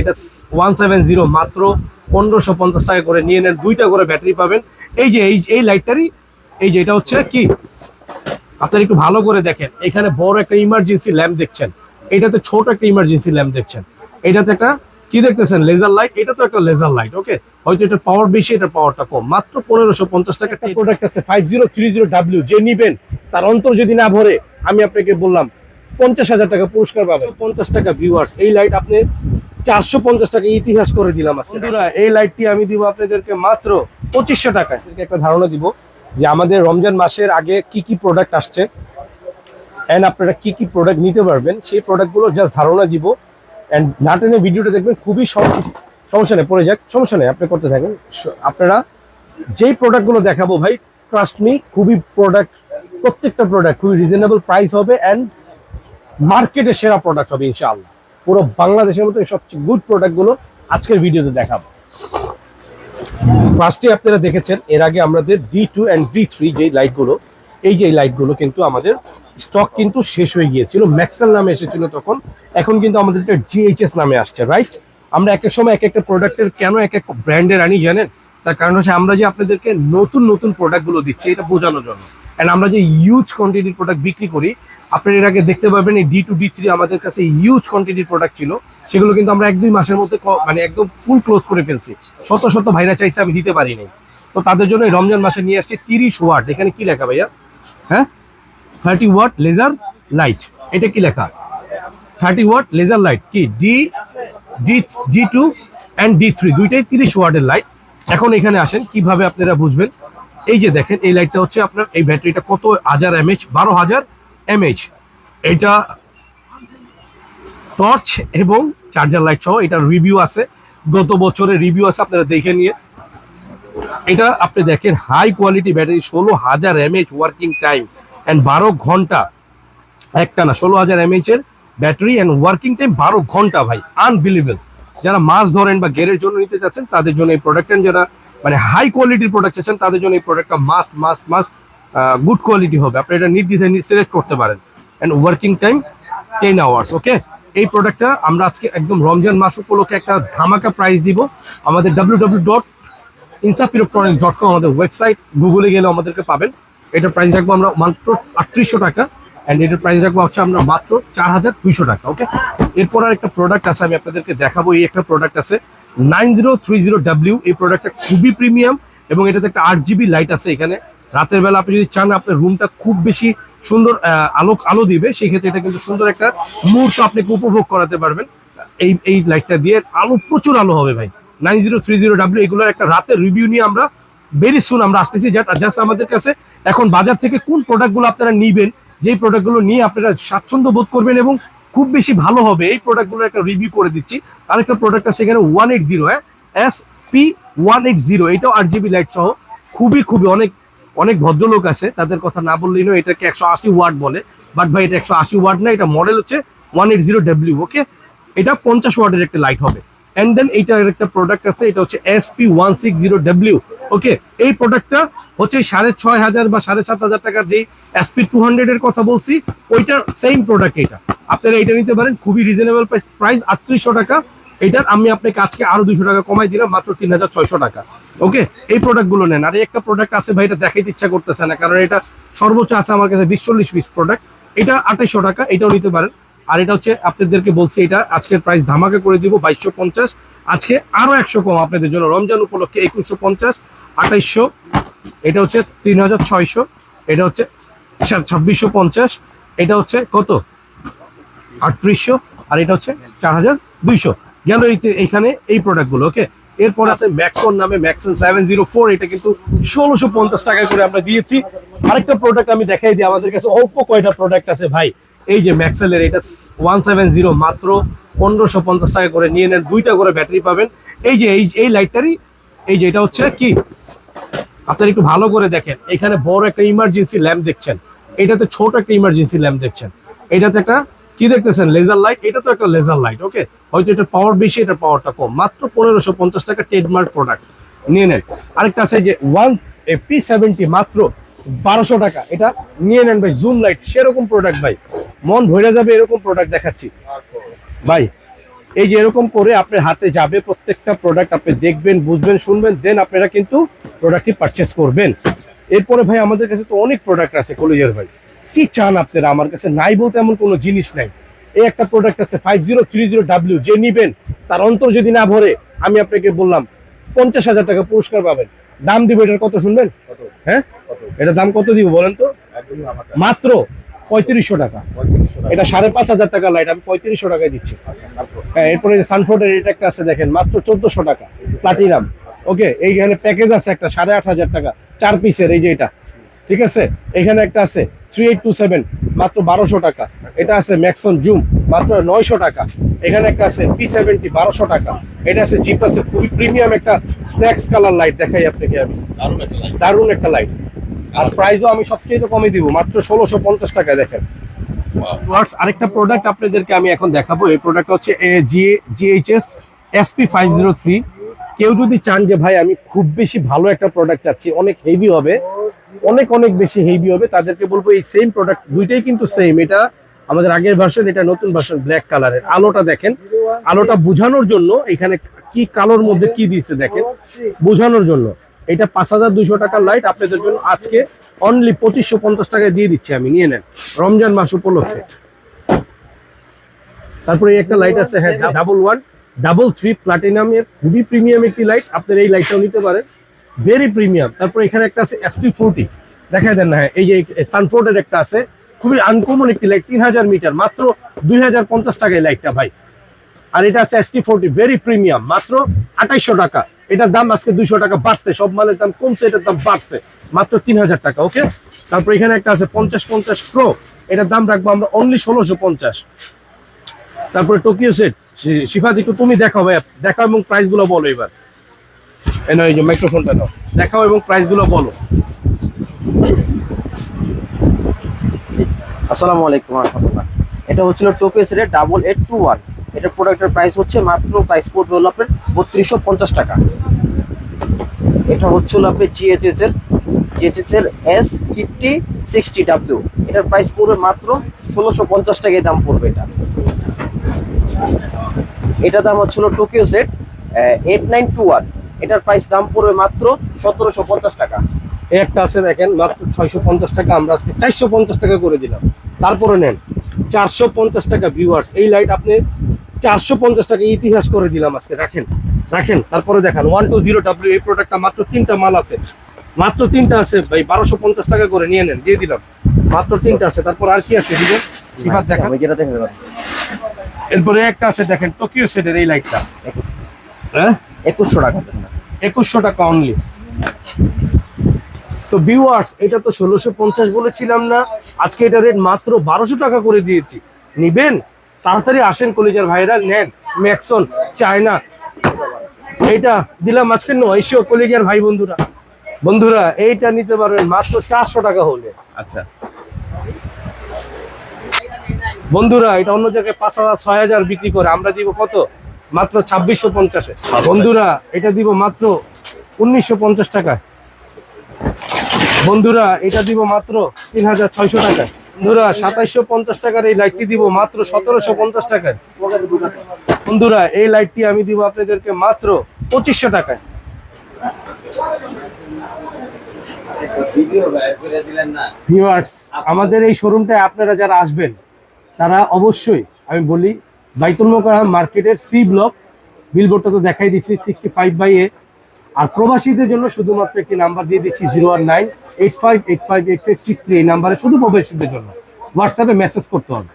এটা one seven zero মাত্র পনেরোশো পঞ্চাশ টাকা করে। নিয়ে নেন দুইটা করে ব্যাটারি পাবেন। এই যে এই এই লাইটটারই এই যে এটা হচ্ছে কি? আপনারা একটু ভালো করে দেখেন। এখানে বড় একটা ইমার্জেন্সি ল্যাম্প দেখছেন। এটাতে ছোট একটা ইমার্জেন্সি ল্যাম্প দেখছেন। এটাতে একটা কি দেখতেছেন? লেজার লাইট এটা তো একটা লেজার লাইট ওকে হয়তো এটা পাওয়ার বেশি এটা পাওয়ারটা কম। মাত্র পনেরোশো পঞ্চাশ টাকা প্রোডাক্ট আছে five zero three zero W যে নিবেন তার অন্তর যদি না ভরে আমি আপনাকে বললাম পঞ্চাশ হাজার টাকা পুরস্কার পাবেন। পঞ্চাশ টাকা ভিউয়ার্স এই লাইট আপনি চারশো পঞ্চাশ টাকা ইতিহাস করে দিলাম আজকে। এই লাইটটি আমি দিব আপনাদেরকে মাত্র পঁচিশশো টাকা একটা ধারণা দিব যে আমাদের রমজান মাসের আগে কি কি প্রোডাক্ট আসছে। অ্যান্ড আপনারা কি কি প্রোডাক্ট নিতে পারবেন সেই প্রোডাক্টগুলো জাস্ট ধারণা দিব। অ্যান্ড না টেনে ভিডিওটা দেখবেন খুবই সমস্যা নেই পড়ে যাক সমস্যা নেই আপনি করতে থাকেন। আপনারা যেই প্রোডাক্টগুলো দেখাবো ভাই ট্রাস্ট মি খুবই প্রোডাক্ট প্রত্যেকটা প্রোডাক্ট খুবই রিজনেবল প্রাইস হবে অ্যান্ড মার্কেটে সেরা প্রোডাক্ট হবে ইনশাআল্লাহ। পুরো বাংলাদেশের মধ্যে সবচেয়ে গুড প্রোডাক্টগুলো আজকের ভিডিওতে দেখাবো। ফার্স্টে আপনারা দেখেছেন, এর আগে আমাদের D two and D three যে লাইটগুলো এই যে লাইটগুলো কিন্তু আমাদের স্টক কিন্তু শেষ হয়ে গিয়েছিল। ম্যাক্সেল নামে এসেছিল তখন, এখন কিন্তু আমাদের এটা জিএইচএস নামে আসছে রাইট আমরা এক এক সময় এক একটা প্রোডাক্টের কেন এক এক ব্র্যান্ডের আনি, জানেন? তার কারণ হচ্ছে আমরা যে আপনাদেরকে নতুন নতুন প্রোডাক্টগুলো দিচ্ছি, এটা বোঝানোর জন্য। অ্যান্ড আমরা যে ইউজ কোয়ান্টিটির প্রোডাক্ট বিক্রি করি আপনারা এর আগে দেখতে পাবেন এই ডি টু ডি থ্রি আমাদের কাছে ইউজ কোয়ান্টিটির প্রোডাক্ট ছিল। সেগুলো কিন্তু আমরা এক দুই মাসের মধ্যে মানে একদম ফুল ক্লোজ করে ফেলছি। শত শত ভাইরা চাইছে আমি দিতে পারিনি। তো তাদের জন্য রমজান মাসে নিয়ে আসছি তিরিশ ওয়াট। এখানে কি লেখা ভাইয়া? হ্যাঁ? থার্টি ওয়াট লেজার লাইট এটা কি লেখা? থার্টি ওয়াট লেজার লাইট কি? D D D two and D three দুইটাই তিরিশ ওয়াটের লাইট এখন এখানে আসেন, কীভাবে আপনারা বুঝবেন? এই যে দেখেন, এই লাইটটা হচ্ছে আপনার, এই ব্যাটারিটা কত হাজার এমএইচ বারো হাজার এমএইচ এটা টর্চ এবং চার্জার লাইট সহ এটার রিভিউ আছে। গত বছরের রিভিউ আছে, আপনারা দেখে নিয়ে। এটা আপনি দেখেন হাই কোয়ালিটি ব্যাটারি ষোলো হাজার এমএইচ ওয়ার্কিং টাইম অ্যান্ড বারো ঘণ্টা। একটা না ষোলো হাজার এমএইচ এর ব্যাটারি অ্যান্ড ওয়ার্কিং টাইম বারো ঘণ্টা ভাই। আনবিলিভেবল যারা মাছ ধরেন বা গেরের জন্য নিতে চাচ্ছেন তাদের জন্য এই প্রোডাক্ট যারা মানে হাই কোয়ালিটির প্রোডাক্ট চাচ্ছেন, তাদের জন্য এই প্রোডাক্টটা must must must good quality হবে। আপনি এটা নির্দ্বিধায় সিলেক্ট করতে পারেন। And working time ten hours okay এই প্রোডাক্টটা আমরা আজকে একদম রমজান মাস উপলক্ষে একটা ধামাকা প্রাইস দিব। আমাদের W W dot Insaf electronics dot com আমাদের ওয়েবসাইট গুগলে গেলে আমাদেরকে পাবেন। এটার প্রাইস রাখব আমরা মাত্র আটত্রিশশো টাকা। অ্যান্ড এটার প্রাইস রাখব হচ্ছে আমরা মাত্র চার হাজার দুইশো টাকা ওকে এরপর আর একটা প্রোডাক্ট আছে, আমি আপনাদেরকে দেখাবো। এই একটা প্রোডাক্ট আছে nine zero three zero W এই প্রোডাক্টটা খুবই প্রিমিয়াম এবং এটাতে একটা আট জিবি লাইট আছে এখানে। রাতের বেলা আপনি যদি চান আপনার রুমটা খুব বেশি সুন্দর আহ, আলো দিবে সেই ক্ষেত্রে এটা কিন্তু সুন্দর একটা মুহূর্ত আপনাকে উপভোগ করাতে পারবেন। এই এই লাইটটা দিয়ে আলো প্রচুর আলো হবে ভাই। Nine zero three zero W এগুলোর একটা রাতের রিভিউ নিয়ে আমরা ভেরি সুন আমরা আসতেছি। জাস্ট আমাদের কাছে এখন বাজার থেকে কোন প্রোডাক্টগুলো আপনারা নিবেন যেই প্রোডাক্টগুলো নিয়ে আপনারা স্বাচ্ছন্দ্য বোধ করবেন এবং খুব বেশি ভালো হবে এই প্রোডাক্টগুলোর একটা রিভিউ করে দিচ্ছি। আরেকটা প্রোডাক্ট আছে এখানে ওয়ান এইট জিরো হ্যাঁ? S P one eight zero এটাও আট জিবি লাইট সহ। খুবই খুবই অনেক অনেক ভদ্রলোক আছে, তাদের কথা না বললেই নয়, এটাকে একশো আশি ওয়াট বলে। বাট ভাই, এটা একশো আশি ওয়াট না, এটা মডেল হচ্ছে one eight zero W okay এটা পঞ্চাশ ওয়াটের একটা লাইট হবে। অ্যান্ড দেন এইটার একটা প্রোডাক্ট আছে, এটা হচ্ছে SP one six zero W okay এই প্রোডাক্টটা হচ্ছে সাড়ে ছয় হাজার বা সাড়ে সাত হাজার টাকার যেই এসপি টু হান্ড্রেড এর কথা বলছি, ওইটার সেম প্রোডাক্ট এটা। আপনারা এটা নিতে পারেন, খুবই রিজনেবল প্রাইস আটত্রিশশো টাকা। এটার আমি আপনাকে আজকে আরও দুশো টাকা কমাই দিলাম, মাত্র তিন হাজার ছয়শো টাকা। ওকে এই প্রোডাক্টগুলো নেন। আর একটা প্রোডাক্ট আছে ভাই, এটা দেখাইতে ইচ্ছা করতেছে না, কারণ এটা সর্বোচ্চ আছে আমার কাছে বিশ চল্লিশ পিস প্রোডাক্ট এটা আঠাইশশো টাকা, এটাও নিতে পারেন। আর এটা হচ্ছে আপনাদেরকে বলছি, এটা আজকের প্রাইস ধামাকা করে দিব বাইশশো পঞ্চাশ। আজকে আরও একশো কম আপনাদের জন্য। রমজান উপলক্ষে একুশশো পঞ্চাশ, আঠাইশশো। এটা হচ্ছে তিন হাজার ছয়শো। এটা হচ্ছে ছাব্বিশশো পঞ্চাশ। এটা হচ্ছে কত? আটত্রিশশো। আর এটা হচ্ছে চার হাজার দুইশো। গেল এইখানে এই প্রোডাক্টগুলো ওকে এরপর আছে ম্যাক্সন নামে ম্যাক্সন সেভেন জিরো ফোর এটা কিন্তু ষোলোশো পঞ্চাশ টাকায় করে আমরা দিয়েছি। আরেকটা প্রোডাক্ট আমি দেখাই দিই, আমাদের কাছে অল্প কয়টা প্রোডাক্ট আছে ভাই। এই যে ম্যাক্সেলের এটা ওয়ান সেভেন জিরো মাত্র পনেরোশো পঞ্চাশ টাকা করে নিয়ে নেন, দুইটা করে ব্যাটারি পাবেন। এই যে, এই এই লাইটটারই এই যে এটা হচ্ছে কি? আপনারা একটু ভালো করে দেখেন, এখানে বড় একটা ইমার্জেন্সি ল্যাম্প দেখছেন। এটাতে ছোট একটা ইমার্জেন্সি ল্যাম্প দেখছেন। এটাতে একটা কি দেখতেছেন? লেজার লাইট এটা তো একটা লেজার লাইট ওকে হয়তো এটা পাওয়ার বেশি এটা পাওয়ারটা কম। মাত্র পনেরোশো পঞ্চাশ টাকা ট্রেডমার্ক প্রোডাক্ট নিয়ে নেন। আরেকটা আছে যে ওয়ান পি সেভেন্টি মাত্র বারোশো টাকা। এটা নিয়ে নেন ভাই জুম লাইট সেরকম প্রোডাক্ট ভাই। মন ভরে যাবে এরকম প্রোডাক্ট দেখাচ্ছি। ভাই, এই যে এরকম করে আপনার হাতে যাবে প্রত্যেকটা প্রোডাক্ট আপনি দেখবেন, বুঝবেন, শুনবেন দেন আপনারা কিন্তু প্রোডাক্টটি পারচেস করবেন। এরপরে ভাই, আমাদের কাছে তো অনেক প্রোডাক্ট আছে কলেজের ভাই। কি চান আপনারা? আমার কাছে নাই বলতে এমন কোনো জিনিস নাই। এই একটা প্রোডাক্ট আছে five zero three zero W যে নিবেন তার অন্তর যদি না ভরে আমি আপনাকে বললাম পঞ্চাশ হাজার টাকা পুরস্কার পাবেন। দাম দিব এটার কত শুনবেন? হ্যাঁ? এটা দাম কত দিব বলেন তো? মাত্র পঁয়ত্রিশশো টাকা। এটা সাড়ে পাঁচ হাজার টাকা লাইট আমি পঁয়ত্রিশশো টাকায় দিচ্ছি। আচ্ছা, হ্যাঁ এরপরে সানফোর্ডের এটা একটা আছে দেখেন মাত্র চোদ্দশো টাকা প্লাটিনাম ওকে এইখানে প্যাকেজ আছে একটা সাড়ে আট হাজার টাকা চার পিসের এই যে এটা। ঠিক আছে? এখানে একটা আছে থ্রি এইট টু সেভেন মাত্র বারোশো টাকা। এটা আছে ম্যাক্সন জুম মাত্র নয়শো টাকা। এখানে একটা আছে পি সেভেন্টি বারোশো টাকা। এটা আছে জিপ আছে খুবই প্রিমিয়াম একটা স্ন্যাক্স কালার লাইট দেখাই আপনাকে আমি। দারুণ একটা লাইট আর প্রাইসও আমি সবচেয়ে কমে দিব মাত্র ষোলোশো পঞ্চাশ টাকায় দেখেন। ওয়ার্ডস আরেকটা প্রোডাক্ট আপনাদেরকে আমি এখন দেখাবো। এই প্রোডাক্ট হচ্ছে G GHS SP five zero three কেউ যদি চান যে, ভাই, আমি খুব বেশি ভালো একটা প্রোডাক্ট চাচ্ছি, অনেক হেভি হবে, অনেক অনেক বেশি হেভি হবে, তাদেরকে বলব এই সেম প্রোডাক্ট দুইটাই কিন্তু সেম এটা আমাদের আগের ভার্সন এটা নতুন ভার্সন ব্ল্যাক কালারের আলোটা দেখেন, আলোটা বোঝানোর জন্য এখানে কি কালোর মধ্যে কি দিচ্ছে দেখেন। বোঝানোর জন্য। এটা পাঁচ হাজার দুইশো টাকার লাইট আপনাদের জন্য আজকে অনলি পঁচিশশো পঞ্চাশ টাকায় দিয়ে দিচ্ছি আমি, নিয়ে নেন। রমজান মাস উপলক্ষে। তারপরে একটা লাইট আছে হ্যাঁ ডাবল ওয়ান ডাবল থ্রি প্লাটিনামের, খুবই প্রিমিয়াম একটি লাইট আপনার এই লাইটটাও নিতে পারেন। ভেরি প্রিমিয়াম তারপর এখানে একটা আছে এসপি ফোরটি দেখা দেন না হ্যাঁ এই যে সানফোর্ডের একটা আছে, খুবই আনকমন একটি লাইট তিন হাজার মিটার, মাত্র দুই হাজার পঞ্চাশ টাকায় লাইটটা ভাই। আর এটা আছে এসটি ফোরটি ভেরি প্রিমিয়াম মাত্র আঠাইশশো টাকা। এটার দাম আজকে দুইশো টাকা বাড়ছে, সব মালের দাম কমছে, এটার দাম বাড়ছে, মাত্র তিন হাজার টাকা ওকে তারপর এখানে একটা আছে পঞ্চাশ পঞ্চাশ প্রো এটার দাম রাখব আমরা অনলি ষোলোশো পঞ্চাশ। তারপরে টোকিও সেট শিফাত একটু তুমি দেখাও ভাই দেখাও এবং প্রাইসগুলো বলো এবার। এই নাও, এই যে মাইক্রোফোনটা নাও। দেখাও এবং প্রাইসগুলো বলো। আসসালামু আলাইকুম রহমতুল্লাহ। এটা হচ্ছিল টোকেস রে ডাবল এইট টু ওয়ান এটার প্রোডাক্টের প্রাইস হচ্ছে মাত্র প্রাইস পড়বে হলো আপনার বত্রিশশো পঞ্চাশ টাকা। এটা হচ্ছে হলো আপনার জিএচএস এর জিএচএস এর এস ফিফটি সিক্সটি ডাব্লিউ এটার প্রাইস পড়বে মাত্র ষোলোশো পঞ্চাশ টাকায় দাম পড়বে এটা। এটা দাম হচ্ছিল Tokyo set eight nine two one এটার প্রাইস দাম পড়বে মাত্র সতেরোশো পঞ্চাশ টাকা। একটা আছে দেখেন মাত্র ছয়শো পঞ্চাশ টাকা। আমরা আজকে চারশো পঞ্চাশ টাকা করে দিলাম। তারপরে নেন চারশো পঞ্চাশ টাকা ভিউয়ার্স এই লাইট আপনি চারশো পঞ্চাশ টাকা ইতিহাস করে দিলাম আজকে। রাখেন রাখেন। তারপরে দেখান ওয়ান টু জিরো ডাব্লিউ এই প্রোডাক্টটা মাত্র তিনটা মাল আছে। মাত্র তিনটা আছে ভাই বারোশো পঞ্চাশ টাকা করে নিয়ে নেন দিয়ে দিলাম। মাত্র তিনটা আছে। তারপর আর কি আছে দিবেন? সিফাত দেখান। যেটা দেখে দেবেন এরপরে একটা আছে দেখেন টোকিও সেটের এই লাইটটা হ্যাঁ? একুশশো টাকা একুশশো টাকা অনলি তো ভিউয়ার্স এটা তো ষোলোশো পঞ্চাশ বলেছিলাম না আজকে এটা রেট মাত্র বারোশো টাকা করে দিয়েছি। নিবেন? তাড়াতাড়ি আসেন কলেজের ভাইরা নেন। ম্যাক্সন চায়না এইটা দিলাম আজকে নয়শো কলেজের ভাই বন্ধুরা। বন্ধুরা এইটা নিতে পারবেন মাত্র চারশো টাকা হলে। আচ্ছা। বন্ধুরা এটা অন্য জায়গায় পাঁচ হাজার ছয় হাজার বিক্রি করে আমরা দিব কত? মাত্র ছাব্বিশশো পঞ্চাশে। বন্ধুরা এটা দিব মাত্র উনিশশো পঞ্চাশ টাকায়। বন্ধুরা এটা দিব মাত্র তিন হাজার ছয়শো টাকায়। বন্ধুরা সাতাইশশো পঞ্চাশ টাকার এই লাইটটি দিব মাত্র সতেরোশো পঞ্চাশ টাকায়। বন্ধুরা এই লাইটটি আমি দিব আপনাদেরকে মাত্র পঁচিশশো টাকায়। আমাদের এই শোরুমটায় আপনারা যারা আসবেন তারা অবশ্যই, আমি বলি, বাইতুল মোকাররম মার্কেটের সি ব্লক বিলবোর্ডটা তো দেখাই দিচ্ছি sixty five by A R প্রবাসীদের জন্য শুধুমাত্র একটি নাম্বার দিয়ে দিচ্ছি zero one nine eight five eight five eight five six three এই নাম্বারে শুধু প্রবাসীদের জন্য। হোয়াটসঅ্যাপে মেসেজ করতে হবে।